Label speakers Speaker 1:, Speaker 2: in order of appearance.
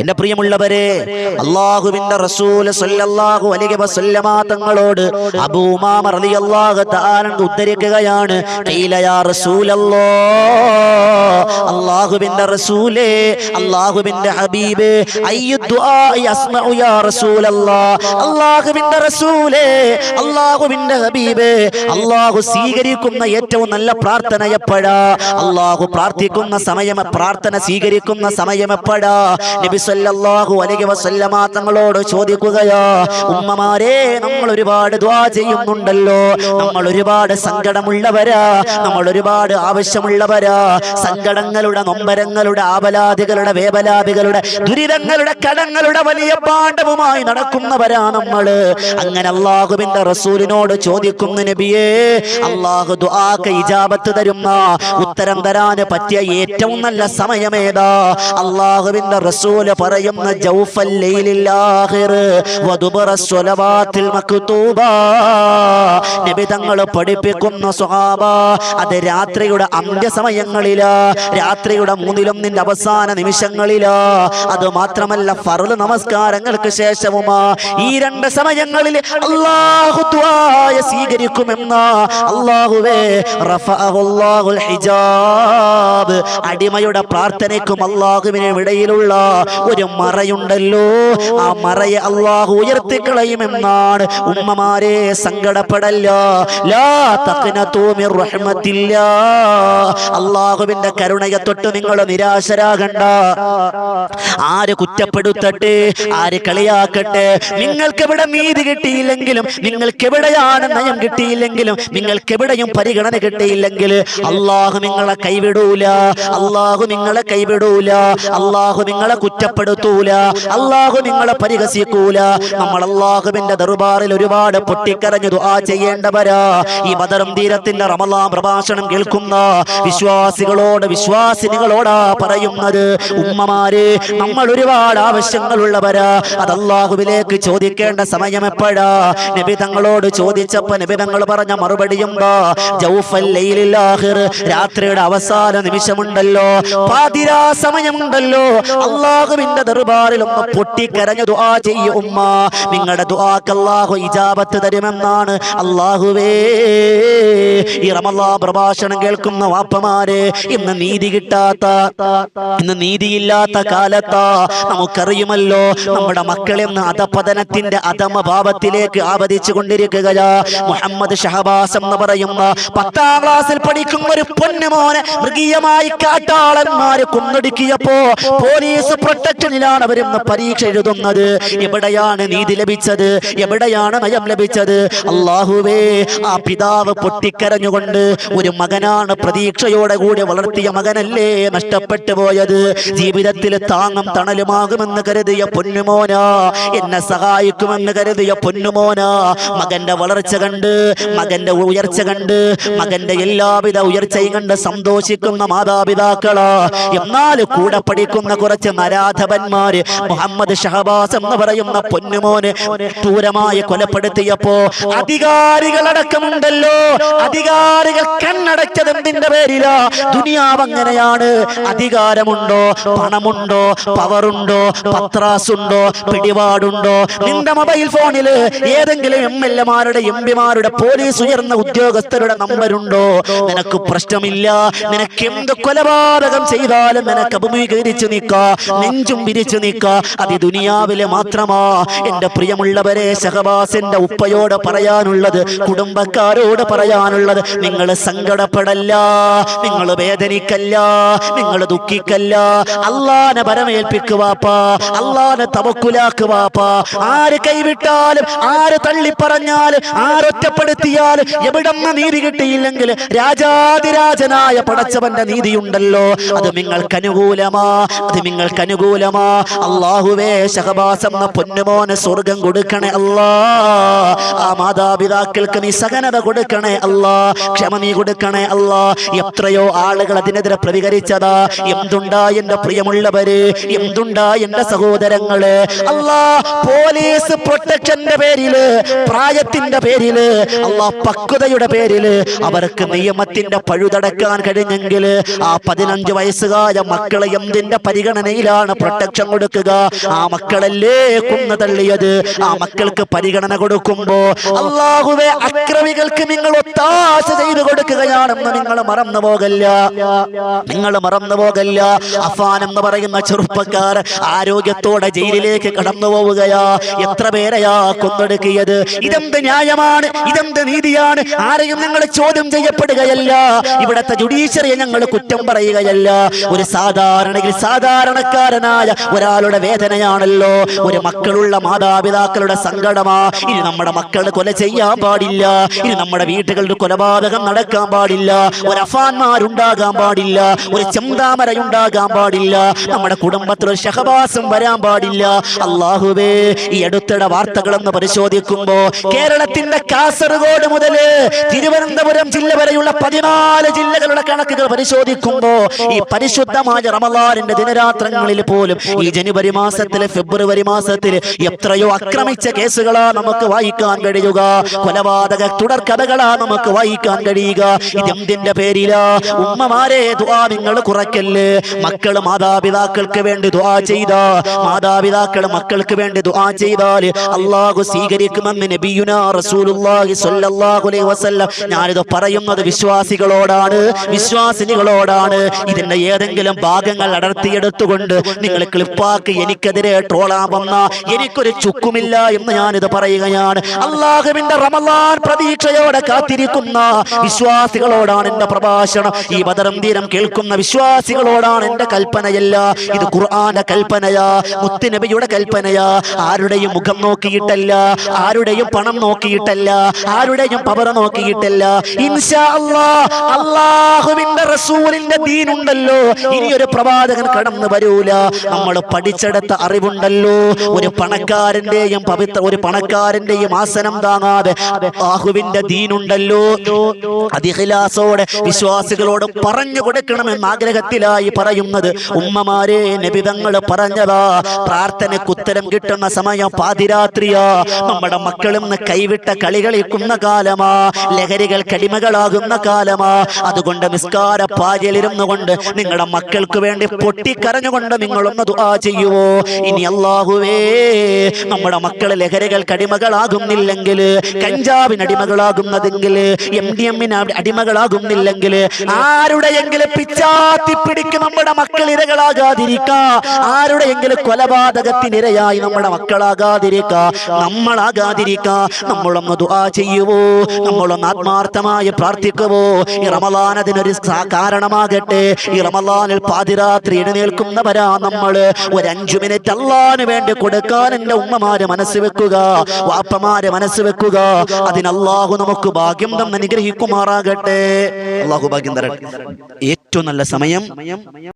Speaker 1: എന്റെ പ്രിയമുള്ളവരെ അള്ളാഹുവിന്റെ റസൂൽ സല്ലല്ലാഹു അലൈഹി വസല്ലമ തങ്ങളോട് അബൂ ഉമാമ റളിയല്ലാഹു തആല ഉദ്ധരിക്കുകയാണ്. ഖീല യാ റസൂലല്ലാഹ് അള്ളാഹുവിന്റെ റസൂലേ അള്ളാഹുവിന്റെ ഹബീബേ അയ്യു ദുആ അസ്മഉ യാ റസൂലല്ലാഹ് അള്ളാഹുവിന്റെ റസൂലേ അള്ളാഹുവിന്റെ ഹബീബേ അള്ളാഹു സ്വീകരിക്കുന്ന ഏറ്റവും നല്ല പ്രാർത്ഥന എപ്പോഴാ? അള്ളാഹു പ്രാർത്ഥിക്കുന്ന സമയം പ്രാർത്ഥന സ്വീകരിക്കുന്ന സമയം എപ്പോഴാ? നബി അലൈഹി വസല്ലമ തങ്ങളോട് ചോദിക്കുകയാ ഉമ്മമാരെ നമ്മൾ ഒരുപാട് ദ്വാ ചെയ്യുന്നുണ്ടല്ലോ. നമ്മൾ ഒരുപാട് സങ്കടമുള്ളവരാ. നമ്മൾ ഒരുപാട് ആവശ്യമുള്ളവരാ. സങ്കടങ്ങളുടെ നൊമ്പരങ്ങളുടെ ആപലാദികളുടെ വേവലാദികളുടെ ദുരിതങ്ങളുടെ കടങ്ങളുടെ വലിയ പാണ്ഡവുമായി നടക്കുന്നവരാ നമ്മൾ. അങ്ങനെ അള്ളാഹുവിന്റെ റസൂലിനോട് ചോദിക്കുന്നു നബിയേ അള്ളാഹു ദുആക്ക് ഇജാബത്ത് തരുന്ന ഉത്തരം തരാന് പറ്റിയ ഏറ്റവും നല്ല സമയമേതാ അള്ളാഹുവിന്റെ റസൂൽ പറയുന്ന ജൗഫൽ ലൈലിൽ മക്തൂബ പഠിപ്പിക്കുന്ന സ്വഹാബ അത് രാത്രിയുടെ അന്ത്യസമയങ്ങളിലാ രാത്രിയുടെ മൂന്നിലൊന്നിന്റെ അവസാന നിമിഷങ്ങളിലാ. അത് മാത്രമല്ല ഫർൾ നമസ്കാരങ്ങൾക്ക് ശേഷവുമാ. ഈ രണ്ട് സമയങ്ങളിൽ അള്ളാഹു സ്വീകരിക്കുമെന്ന. അള്ളാഹുവേ ഹിജാബ്. അടിമയുടെ പ്രാർത്ഥനയ്ക്കും അള്ളാഹുവിനും ഇടയിലുള്ള ഒരു മറയുണ്ടല്ലോ. ആ മറയെ അള്ളാഹു ഉയർത്തിക്കളയുമെന്നാണ് ഉമ്മമാരെ സങ്കടപ്പെടല്ല. അള്ളാഹുവിന്റെ കരുണയെ തൊട്ട് നിങ്ങൾ നിരാശരാകണ്ട. ആര് കുറ്റപ്പെടുത്തട്ടെ ആര് കളിയാക്കട്ടെ. നിങ്ങൾക്ക് എവിടെ നീതി കിട്ടിയില്ലെങ്കിലും നിങ്ങൾക്ക് എവിടെയാണ് നയം കിട്ടിയില്ലെങ്കിലും നിങ്ങൾക്ക് എവിടെയും പരിഗണന കിട്ടിയില്ലെങ്കിൽ അള്ളാഹു നിങ്ങളെ കൈവിടൂല. അള്ളാഹു നിങ്ങളെ കൈവിടൂല. അള്ളാഹു നിങ്ങളെ കുറ്റപ്പെടുത്തൂല അള്ളാഹു നിങ്ങളെ പരിഹസിക്കൂല. നമ്മൾ അള്ളാഹുവിന്റെ ദർബാറിൽ ഒരുപാട് പൊട്ടിക്കരഞ്ഞു ദുആ ചെയ്യേണ്ടവരാ. ഈ ബദറും തീരത്തിന്റെ റമലാം പ്രഭാഷണം കേൾക്കുന്ന വിശ്വാസികളോട് വിശ്വാസിനികളോടാ പറയുന്നത്. ഉമ്മമാര് നമ്മൾ ഒരുപാട് ആവശ്യങ്ങളുള്ളവരാ. അത് അള്ളാഹുവിലേക്ക് ചോദിക്കേണ്ട സമയം എപ്പോഴാ? നബി തങ്ങളോട് ചോദിച്ചപ്പോ നബി തങ്ങൾ പറഞ്ഞ മറുപടിയും രാത്രിയുടെ അവസാന നിമിഷമുണ്ടല്ലോ. പാതിരാ സമയമുണ്ടല്ലോ. അള്ളാഹുവിന്റെ ദർബാറിൽ ഒന്ന് പൊട്ടിക്കരഞ്ഞു ദുആ ചെയ്യും ഉമ്മ. നിങ്ങളുടെ ദുആക്ക് അല്ലാഹു ഇജാബത്ത് തരുമെന്നാണ്. അള്ളാഹുവേ ഈ റമല്ലാ പ്രഭാഷണം കേൾക്കുന്ന വാപ്പമാരെ ഇന്ന് നീതി കിട്ടാത്ത ഇന്ന് നീതിയില്ലാത്ത കാലത്താ. നമുക്കറിയുമല്ലോ നമ്മുടെ മക്കളെന്ന് അധപതനത്തിന്റെ അധമഭാവത്തിലേക്ക് ആവതിച്ചു കൊണ്ടിരിക്കുകയാ. മുഹമ്മദ് ഷഹബാസ് എന്ന് പറയുന്ന പത്താം ക്ലാസ്സിൽ പഠിക്കുന്ന ഒരു പൊന്നുമോനെ മൃഗീയമായി കാട്ടാളന്മാര് കൊന്നൊടുക്കിയപ്പോ പോലീസ് പ്രൊട്ടക്ഷനിലാണ് അവരിന്ന് പരീക്ഷ എഴുതുന്നത്. എവിടെയാണ് നീതി ലഭിച്ചത്? എവിടെയാണ് നയം ലഭിച്ചത്? അള്ളാഹുവേ ആ പിതാവ് പൊട്ടിക്കരഞ്ഞുകൊണ്ട് ഒരു മകനാണ് പ്രതീക്ഷയോടെ കൂടി വളർത്തിയ മകനല്ലേ നഷ്ടപ്പെട്ടു പോയത്? ജീവിതത്തിൽ താങ്ങും തണലുമാകുമെന്ന് കരുതിയ പൊന്നുമോന. എന്നെ സഹായിക്കുമെന്ന് കരുതിയ പൊന്നുമോന. മകന്റെ വളർച്ച കണ്ട് മകന്റെ ഉയർച്ച കണ്ട് മകന്റെ എല്ലാവിധ ഉയർച്ചയും കണ്ട് സന്തോഷിക്കുന്ന മാതാപിതാക്കളാ. എന്നാൽ കൂടെ പഠിക്കുന്ന കുറച്ച് നരാധവന്മാര് മുഹമ്മദ് ഷഹബാസ് എന്ന് പറയുന്ന പൊന്നുമോന് ക്രൂരമായി കൊലപ്പെടുത്തിയപ്പോ അധികാരികളടക്കമുണ്ടല്ലോ. അധികാരികൾ കണ്ണടച്ചത് എന്തിന്റെ പേരിലാ? ദുനിയാവ് അങ്ങനെയാണ് അധികാരമുണ്ടോ? പണമുണ്ടോ? പവറുണ്ടോ? പത്രാസുണ്ടോ? പിടിപാടുണ്ടോ? നിന്റെ മൊബൈൽ ഫോണിൽ ഏതെങ്കിലും എം എൽ എമാരുടെ എം പിമാരുടെ പോലീസ് ഉയർന്ന ഉദ്യോഗസ്ഥരുടെ നമ്പരുണ്ടോ? നിനക്ക് പ്രശ്നമില്ല. നിനക്ക് എന്ത് കൊലപാതകം ചെയ്താലും നിനക്ക് അഭിമുഖീകരിച്ചു നിൽക്ക. നെഞ്ചും വിരിച്ചു നിൽക്ക അത് ദുനിയാവിലെ മാത്രമാ. എന്റെ പ്രിയമുള്ളവരെ ഷഹബാസിന്റെ ഉപ്പയോട് പറയാനുള്ളത് കുടുംബക്കാരോട് പറയാനുള്ളത് നിങ്ങൾ സങ്കടപ്പെടല്ല നിങ്ങൾ വേദനിക്കല്ല നിങ്ങൾ ദുഃഖിക്കല്ല. അള്ളാനെ പരമേൽപ്പിക്കുവാപ്പാ അള്ളാനെ തവക്കുലാക്കുവാപ്പാ ആര് കൈവിട്ടാലും ആര് തള്ളിപ്പറഞ്ഞാലും ആരൊറ്റപ്പെടുത്തിയാലും എവിടെന്ന് നീതി കിട്ടിയില്ലെങ്കിൽ രാജാതിരാജനായ പടച്ചവന്റെ നീതിയുണ്ടല്ലോ. അത് നിങ്ങൾക്ക് അനുകൂലമാ അത് നിങ്ങൾക്ക് അനുകൂലമാ അള്ളാഹുവേ ഷഹബാസ് എന്ന പൊന്നുമോന് സ്വർഗം കൊടുക്കണേ അല്ലാ. ആ മാതാപിതാക്കൾക്ക് നീ സഹനത കൊടുക്കണേ അല്ലാ ക്ഷമ നീ കൊടുക്കണേ അല്ലാ. എത്രയോ ആളുകൾ അതിനെതിരെ പ്രതികരിച്ചതാ. എന്തുണ്ടാ എന്റെ പ്രിയമുള്ളവര്? എന്തുണ്ടാ എന്റെ സഹോദരങ്ങൾ? അല്ലാ പോലീസ് പ്രൊട്ടക്ഷന്റെ പേരിൽ പ്രായത്തിന്റെ പേരിൽ അല്ലാ പക്വതയുടെ പേരിൽ അവർക്ക് നിയമത്തിന്റെ പഴുതടക്കാൻ കഴിഞ്ഞെങ്കിൽ ആ പതിനഞ്ച് വയസ്സുകാര മക്കളെ എന്തിന്റെ പരിഗണനയിലാണ് പ്രൊട്ടക്ഷൻ കൊടുക്കുക. ആ മക്കളല്ലേ കുന്ന് തള്ളിയത്. ആ മക്കൾക്ക് പരിഗണന കൊടുക്കുമ്പോ അള്ളാഹുവെ അക്രമികൾക്ക് നിങ്ങൾ ഒത്താശ ചെയ്തു കൊടുക്കുകയാണെന്ന് നിങ്ങൾ മറന്നു പോകല്ല. നിങ്ങൾ മറന്നു പോകല്ല. അഫാൻ എന്ന് പറയുന്ന ചെറുപ്പക്കാർ ആരോഗ്യത്തോടെ ജയിലിലേക്ക് കടന്നു പോവുകയാ. എത്ര പേരെയാ കൊന്നെടുക്കിയത്? ഇതെന്ത് ന്യായമാണ്? ഇതെന്ത് നീതിയാണ്? ആരെയും നിങ്ങൾ ചോദ്യം ചെയ്യപ്പെടുകയല്ല. ഇവിടത്തെ ജുഡീഷ്യറിയെ ഞങ്ങൾ കുറ്റം പറയുകയല്ല. ഒരു സാധാരണയിൽ സാധാരണക്കാരനായ ഒരാളുടെ വേദനയാണല്ലോ. ഒരു മക്കളുള്ള മാതാപിതാക്കളുടെ സങ്കടമാ. ഇനി നമ്മുടെ മക്കളെ കൊല ചെയ്യാൻ പാടില്ല. ഇനി നമ്മുടെ വീട്ടുകളുടെ കൊലപാതകം നടക്കാൻ പാടില്ല. ഒരു അഫാന്മാരുണ്ടാകാൻ പാടില്ല. ഒരു ചെന്താമര ഉണ്ടാകാൻ പാടില്ല. നമ്മുടെ കുടുംബത്തിൽ ഒരു ഷഹബാസം വരാൻ പാടില്ല. അള്ളാഹുവേ ഈ അടുത്തിടെ വാർത്തകളെന്ന് പരിശോധിക്കുമ്പോ കേരളത്തിന്റെ കാസർഗോഡ് മുതൽ തിരുവനന്തപുരം ജില്ല വരെയുള്ള പതിനാല് ജില്ലകളുടെ കണക്കുകൾ പരിശോധിക്കുമ്പോ ഈ പരിശുദ്ധമായ റമലാലിന്റെ ദിനരാത്രങ്ങളിൽ പോലും ഈ ജനുവരി മാസത്തിൽ ഫെബ്രുവരി മാസത്തിൽ എത്രയോ ആക്രമിച്ച കേസുകളാ നമുക്ക് വായിക്കാൻ കഴിയുക. കൊലപാതക തുടർക്കഥകളാ നമുക്ക് വായിക്കാൻ കഴിയുക. ഇതെന്തിന്റെ പേരിലാ? ഉമ്മമാരെ ദുആ നിങ്ങൾ കുറയ്ക്കല്ലേ. മക്കൾ മാതാപിതാക്കൾക്ക് വേണ്ടി ദ്വാ ചെയ്ത. മാതാപിതാക്കൾ മക്കൾക്ക് വേണ്ടി ദ്വാ ചെയ്താൽ അള്ളാഹു സ്വീകരിക്കുമെന്ന് നബിയുന റസൂലുള്ളാഹി സ്വല്ലല്ലാഹു അലൈഹി വസല്ലം. ഞാനിത് പറയുന്നത് വിശ്വാസികളോടാണ്. വിശ്വാസിനികളോടാണ്. ഇതിന്റെ ഏതെങ്കിലും ഭാഗങ്ങൾ അടർത്തിയെടുത്തുകൊണ്ട് നിങ്ങൾ ക്ലിപ്പാക്ക് എനിക്കെതിരെ ട്രോളാ വന്ന എനിക്കൊരു ചുക്കുമില്ല എന്ന് ഞാനിത് പറയുകയാണ്. അള്ളാഹുവിന്റെ റമലാൻ പ്രതീക്ഷയോടെ കാത്തിരിക്കുന്ന വിശ്വാസികളോടാണ് എന്റെ പ്രഭാഷണം. ഈ ബദറം തീരം കേൾക്കുന്ന വിശ്വാസികളോടാണ് എന്റെ കൽപ്പനയല്ല. ഇത് ഖുർആന്റെ കൽപ്പനയാ മുത്തുനബിയുടെ കൽപ്പനയാ. ആരുടെയും മുഖം നോക്കിയിട്ടല്ല ആരുടെയും പണം നോക്കിയിട്ടല്ല ആരുടെയും പവർ നോക്കിയിട്ടല്ല. ഇൻഷാ അള്ളാഹുവിന്റെ റസൂലിന്റെ ദീനുണ്ടല്ലോ. ഇനി ഒരു പ്രവാചകൻ കടന്നു വരൂല. നമ്മൾ പഠിച്ചെടുത്ത അറിവുണ്ടല്ലോ. ഒരു പണക്കാരന്റെയും പവിത്ര ഒരു പണക്കാരന്റെയും ആസനം താങ്ങാതെ ബാഹുവിന്റെ ദീനുണ്ടല്ലോ. അതിഹിലാസോടെ വിശ്വാസികളോട് പറഞ്ഞു കൊടുക്കണമെന്ന് ആഗ്രഹത്തിലായി പറയുന്നത് ഉമ്മമാരെ നബിതങ്ങൾ പറഞ്ഞതാ. പ്രാർത്ഥനയ്ക്ക് ഉത്തരം കിട്ടുന്ന സമയം പാതിരാത്രിയാ. നമ്മുടെ മക്കളും കൈവിട്ട കളി കളിക്കുന്ന കാലമാ. ലഹരികൾ കടിമകളാകുന്ന കാലമാ. അതുകൊണ്ട് നിസ്കാര പാചലിരുന്നു കൊണ്ട് നിങ്ങളുടെ മക്കൾക്ക് വേണ്ടി പൊട്ടിക്കരഞ്ഞുകൊണ്ട് നിങ്ങളൊന്ന് ദുആ ചെയ്യുവോ? ഇനി അള്ളാഹുവേ നമ്മുടെ മക്കൾ ലഹരികൾ കടിമകളാകുന്നില്ലെങ്കിൽ കഞ്ചാവിന് അടിമകളാകുന്നതെങ്കിൽ എം ഡി എമ്മിന് അടിമകളാകുന്നില്ലെങ്കിൽ ആരുടെയെങ്കിലും പിച്ചാത്തി പിടിക്ക് നമ്മുടെ മക്കൾ ഇരകളാകാതിരിക്കാ. ആരുടെയെങ്കിലും കൊലപാതകത്തിനിരയായി നമ്മുടെ മക്കളാകാതിരിക്ക. നമ്മളാകാതിരിക്ക. നമ്മളൊന്ന് ദുആ ചെയ്യുവോ? നമ്മളൊന്ന് ആത്മാർത്ഥമായി പ്രാർത്ഥിക്കുവോ? ഈ റമലാൻ അതിനൊരു കാരണമാകട്ടെ. ഈ റമലാനിൽ പാതിരാത്രി എഴുന്നേൽക്കുന്നവരാ നമ്മൾ ഒരു അഞ്ചു മിനിറ്റ് അള്ളാന് വേണ്ടി കൊടുക്കാൻ എന്റെ ഉമ്മമാര് മനസ്സ് വെക്കുക വാപ്പമാര് മനസ്സ് വെക്കുക. അതിനല്ലാഹു നമുക്ക് ഭാഗ്യം തന്നെ അനുഗ്രഹിക്കുമാറാകട്ടെ. അള്ളാഹു ഭാഗ്യം തരട്ടെ. ഏറ്റവും നല്ല സമയം